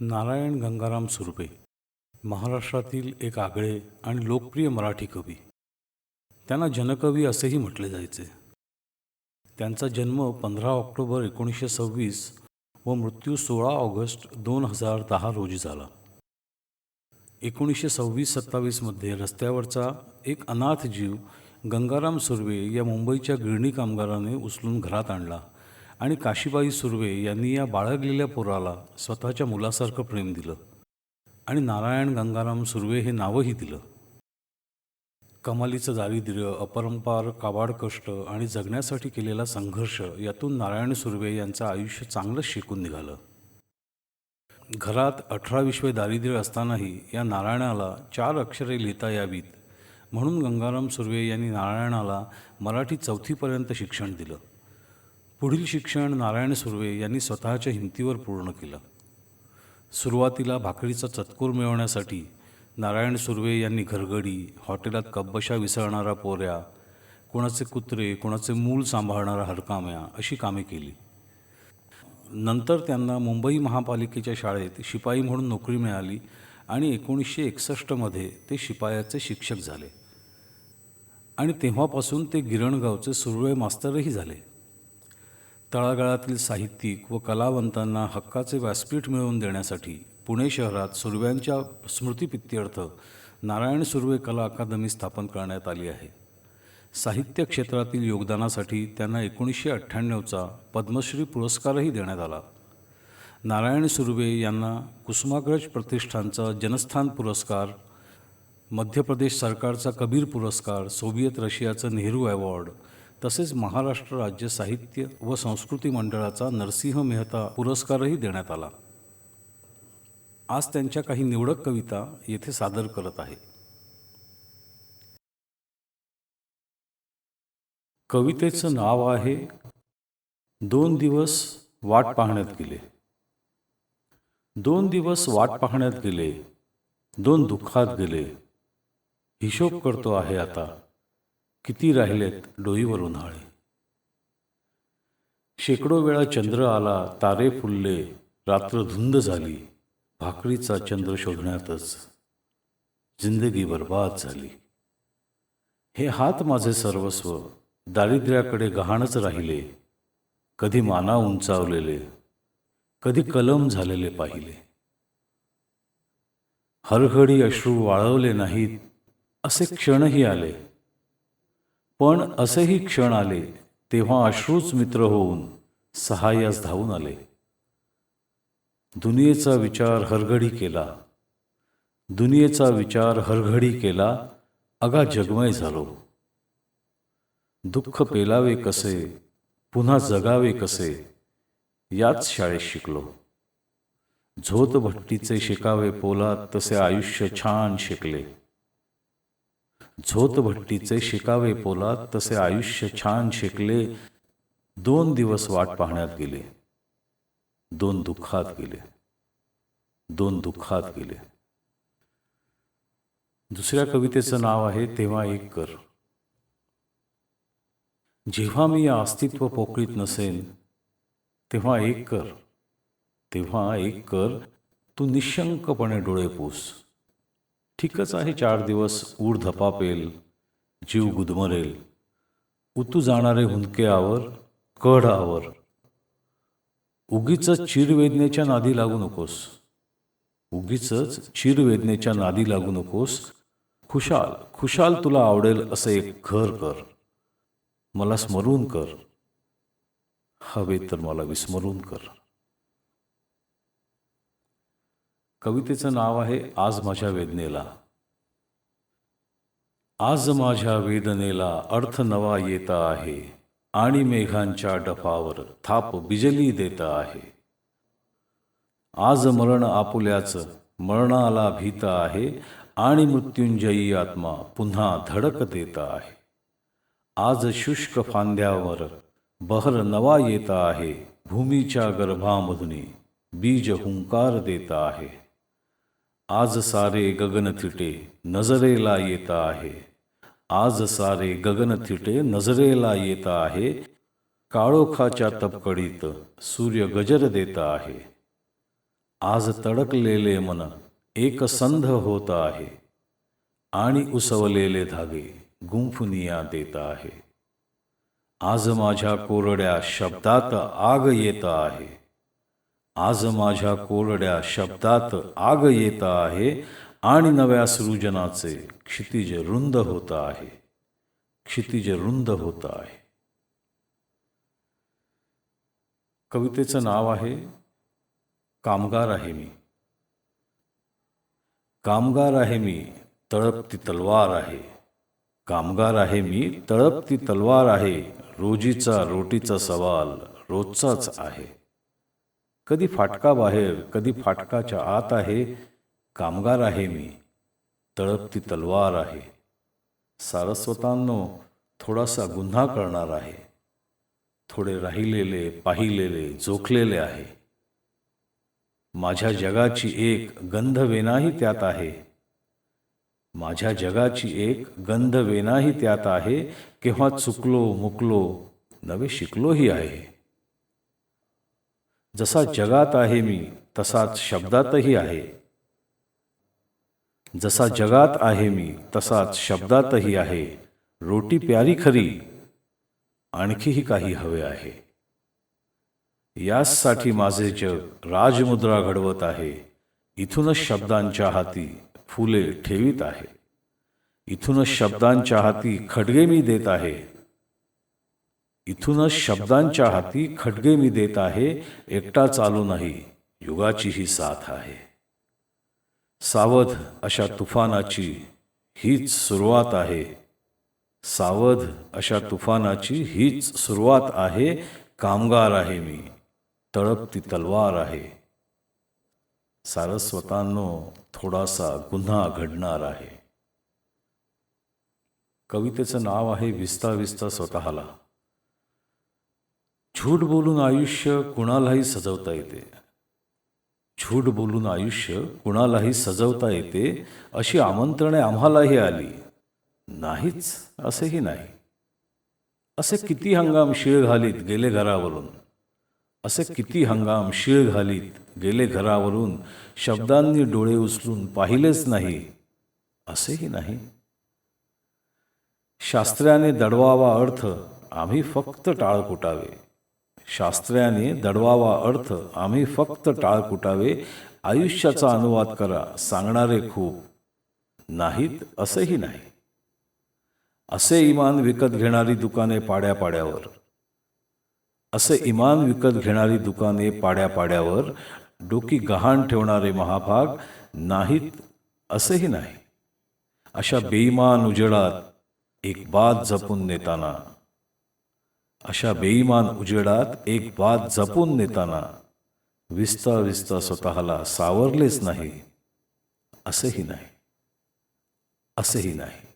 नारायण गंगाराम सुर्वे महाराष्ट्रातील एक आगळे आणि लोकप्रिय मराठी कवी. त्यांना जनकवी असेही म्हटले जायचे. त्यांचा जन्म पंधरा ऑक्टोबर एकोणीसशे सव्वीस व मृत्यू सोळा ऑगस्ट दोन हजार दहा रोजी झाला. एकोणीसशे सव्वीस सत्तावीसमध्ये रस्त्यावरचा एक अनाथ जीव गंगाराम सुर्वे या मुंबईच्या गिरणी कामगाराने उचलून घरात आणला. आणि काशीबाई सुर्वे यांनी या बाळगलेल्या पोराला स्वतःच्या मुलासारखं प्रेम दिलं. आणि नारायण गंगाराम सुर्वे हे नावही दिलं. कमालीचं दारिद्र्य अपरंपार काबाड कष्ट आणि जगण्यासाठी केलेला संघर्ष यातून नारायण सुर्वे यांचं आयुष्य चांगलंच शिकून निघालं. घरात अठरा विश्वे दारिद्र्य असतानाही या नारायणाला चार अक्षरे लिहिता यावीत म्हणून गंगाराम सुर्वे यांनी नारायणाला मराठी चौथीपर्यंत शिक्षण दिलं. पुढील शिक्षण नारायण सुर्वे यांनी स्वतःच्या हिमतीवर पूर्ण केलं. सुरुवातीला भाकरीचा चतकोर मिळवण्यासाठी नारायण सुर्वे यांनी घरगडी हॉटेलात कब्बशा विसळणारा पोऱ्या कोणाचे कुत्रे कोणाचे मूल सांभाळणारा हरकाम्या अशी कामे केली. नंतर त्यांना मुंबई महापालिकेच्या शाळेत शिपाई म्हणून नोकरी मिळाली आणि एकोणीसशे एकसष्टमध्ये ते शिपायाचे शिक्षक झाले. आणि तेव्हापासून ते गिरणगावचे सुरवे मास्तरही झाले. तळागाळातील साहित्यिक व कलावंतांना हक्काचे व्यासपीठ मिळवून देण्यासाठी पुणे शहरात सुर्व्यांच्या स्मृतिपित्यर्थ नारायण सुर्वे कला अकादमी स्थापन करण्यात आली आहे. साहित्य क्षेत्रातील योगदानासाठी त्यांना एकोणीसशे अठ्ठ्याण्णवचा पद्मश्री पुरस्कारही देण्यात आला. नारायण सुर्वे यांना कुसुमाग्रज प्रतिष्ठानचा जनस्थान पुरस्कार मध्य प्रदेश सरकारचा कबीर पुरस्कार सोव्हिएत रशियाचं नेहरू अवॉर्ड तसेच महाराष्ट्र राज्य साहित्य व संस्कृती मंडळाचा नरसिंह मेहता पुरस्कारही देण्यात आला. आज त्यांच्या काही निवडक कविता येथे सादर करत आहे. कवितेचं नाव आहे दोन दिवस वाट पाहण्यात गेले. दोन दिवस वाट पाहण्यात गेले दोन दुःखात गेले. हिशोब करतो आहे आता. किती राहिलेत? डोईवर उन्हाळे शेकडो वेळा चंद्र आला तारे फुलले रात्र धुंद झाली भाकरीचा चंद्र शोधण्यातच जिंदगी बर्बाद झाली. हे हात माझे सर्वस्व दारिद्र्याकडे गहाणच राहिले कधी माना उंचावलेले कधी कलम झालेले पाहिले. हरघडी अश्रू वाळवले नाहीत असे क्षणही आले. पण असेही क्षण आले तेव्हा अश्रूच मित्र होऊन सहाय्यास धावून आले. दुनियेचा विचार हरघडी केला. दुनियेचा विचार हरघडी केला अगा जगमय झालो. दुःख पेलावे कसे पुन्हा जगावे कसे याच शाळेत शिकलो. झोत भट्टीचे शिकावे पोलात तसे आयुष्य छान शिकले. झोत भट्टीचे शिकावे पोलात तसे आयुष्य छान शिकले दोन दिवस वाट पाहण्यात गेले. दोन दुःखात गेले. दोन दुःखात गेले. दुसऱ्या कवितेचं नाव आहे तेव्हा एक कर. जेव्हा मी या अस्तित्व पोकळीत नसेन तेव्हा एक कर. तेव्हा एक कर तू निशंकपणे डोळे पूस. ठीकच आहे चार दिवस ऊर धपापेल जीव गुदमरेल. उतू जाणारे हुंदके आवर कढ आवर. उगीच चिरवेदनेच्या नादी लागू नकोस. उगीच चिरवेदनेच्या नादी लागू नकोस. खुशाल खुशाल तुला आवडेल असं एक घर कर. मला स्मरून कर. हवे तर मला विस्मरून कर. कवितेचं नाव आहे आज माझ्या वेदनेला. आज माझ्या वेदनेला अर्थ नवा येता आहे. आणि मेघांच्या डफावर थाप बिजली देता आहे. आज मरण आपुल्याच मरणाला भीत आहे. आणि मृत्युंजयी आत्मा पुन्हा धडक देत आहे. आज शुष्क फांद्यावर बहर नवा येत आहे. भूमीच्या गर्भामधून बीज हुंकार देत आहे. आज सारे गगनथिटे नजरेला येत आहे. आज सारे गगनथिटे नजरेला येत आहे. काळोखाच्या तपकडीत सूर्य गजर देत आहे. आज तडकलेले मन एकसंध होत आहे. आणि उसवलेले धागे गुंफुनिया देत आहे. आज माझ्या कोरड्या शब्दात आग येत आहे. आज माझ्या कोरड्या शब्दात आग येत आहे आणि नव्या सृजनाचे क्षितिज रुंद होत आहे. क्षितिज रुंद होत आहे. कवितेचं नाव आहे कामगार आहे मी. कामगार आहे मी तळपती तलवार आहे. कामगार आहे मी तळपती तलवार आहे. रोजीचा रोटीचा सवाल रोजचाच आहे. कधी फाटका बाहेर कधी फाटकाच्या आत आहे. कामगार आहे मी. तळपती तलवार आहे. सारस्वतांनो थोडासा गुन्हा करणार आहे. थोडे राहिलेले पाहिलेले जोखलेले आहे. माझ्या जगाची एक गंधवेनाही त्यात आहे. माझ्या जगाची एक गंधवेनाही त्यात आहे. केव्हा चुकलो मुकलो नवे शिकलोही आहे. जसा जगात आहे मी तसाच शब्दातही आहे. जसा जगात आहे मी तसाच शब्दातही आहे. रोटी प्यारी खरी आणखीही काही हवे आहे. याचसाठी माझे जग राजमुद्रा घडवत आहे. इथूनच शब्दांच्या हाती फुले ठेवीत आहे. इथूनच शब्दांच्या हाती खडगे मी देत आहे. इथूनच शब्दांच्या हाती खडगे मी देत आहे एकटा चालू नाही युगाची ही साथ आहे. सावध अशा तुफानाची हीच सुरुवात आहे. सावध अशा तुफानाची हीच सुरुवात आहे कामगार आहे मी तळपती तलवार आहे. सारस्वतांनो थोडासा गुन्हा घडणार आहे. कवितेचं नाव आहे विस्ता विस्ता स्वतःला. झूट बोलून आयुष्य कुणालाही सजवता येते? झूट बोलून आयुष्य कुणालाही सजवता येते? अशी आमंत्रणे आम्हालाही आली. नाहीच असेही नाही. असे किती हंगाम शिळ घालीत गेले घरावरून? असे किती हंगाम शिळ घालीत गेले घरावरून? शब्दांनी डोळे उचलून पाहिलेच नाही. असेही नाही. शास्त्राने दडवावा अर्थ आम्ही फक्त टाळ कुटावे शास्त्राने दडवावा अर्थ आम्ही फक्त टाळ कुटावे आयुष्याचा अनुवाद करा सांगणारे खूप. नाहीत असेही नाही. असे इमान विकत घेणारी दुकाने पाड्या पाड्यावर असे इमान विकत घेणारी दुकाने पाड्या पाड्यावर डोकी गहाण ठेवणारे महाभाग नाहीत असेही नाही. अशा बेईमान उजेडात एक बात जपून नेताना अशा बेईमान उजेडात एक बात जपून नेताना विस्ता विस्ता स्वतःला सावरलेच नाही. असेही नाही. असेही नाही.